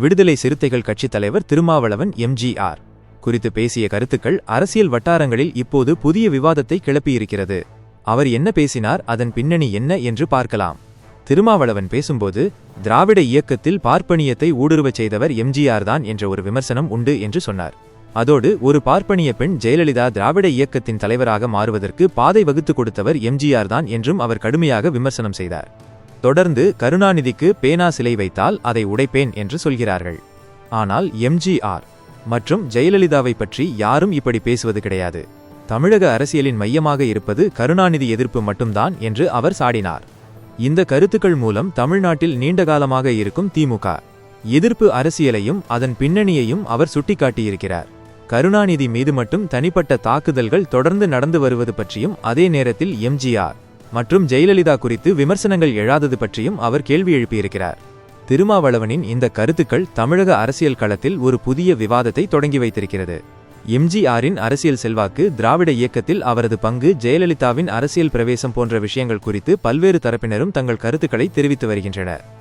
விடுதலை சிறுத்தைகள் கட்சித் தலைவர் திருமாவளவன் எம்ஜிஆர் குறித்து பேசிய கருத்துக்கள் அரசியல் வட்டாரங்களில் இப்போது புதிய விவாதத்தை கிளப்பியிருக்கிறது. அவர் என்ன பேசினார் அதன் பின்னணி என்ன என்று பார்க்கலாம். திருமாவளவன் பேசும்போது திராவிட இயக்கத்தில் பார்ப்பனியத்தை ஊடுருவச் செய்தவர் எம்ஜிஆர் தான் என்ற ஒரு விமர்சனம் உண்டு என்று சொன்னார். அதோடு ஒரு பார்ப்பனிய பெண் ஜெயலலிதா திராவிட இயக்கத்தின் தலைவராக மாறுவதற்கு பாதை வகுத்து கொடுத்தவர் எம்ஜிஆர் தான் என்றும் அவர் கடுமையாக விமர்சனம் செய்தார். தொடர்ந்து கருணாநிதிக்கு பேனா சிலை வைத்தால் அதை உடைப்பேன் என்று சொல்கிறார்கள். ஆனால் எம்ஜிஆர் மற்றும் ஜெயலலிதாவை பற்றி யாரும் இப்படி பேசுவது கிடையாது. தமிழக அரசியலின் மையமாக இருப்பது கருணாநிதி எதிர்ப்பு மட்டும்தான் என்று அவர் சாடினார். இந்த கருத்துக்கள் மூலம் தமிழ்நாட்டில் நீண்டகாலமாக இருக்கும் திமுக எதிர்ப்பு அரசியலையும் அதன் பின்னணியையும் அவர் சுட்டிக்காட்டியிருக்கிறார். கருணாநிதி மீது மட்டும் தனிப்பட்ட தாக்குதல்கள் தொடர்ந்து நடந்து வருவது பற்றியும் அதே நேரத்தில் எம்ஜிஆர் மற்றும் ஜெயலலிதா குறித்து விமர்சனங்கள் எழாதது பற்றியும் அவர் கேள்வி எழுப்பியிருக்கிறார். திருமாவளவனின் இந்த கருத்துக்கள் தமிழக அரசியல் களத்தில் ஒரு புதிய விவாதத்தை தொடங்கி வைத்திருக்கிறது. எம்ஜிஆரின் அரசியல் செல்வாக்கு திராவிட இயக்கத்தில் அவரது பங்கு ஜெயலலிதாவின் அரசியல் பிரவேசம் போன்ற விஷயங்கள் குறித்து பல்வேறு தரப்பினரும் தங்கள் கருத்துக்களை தெரிவித்து வருகின்றனர்.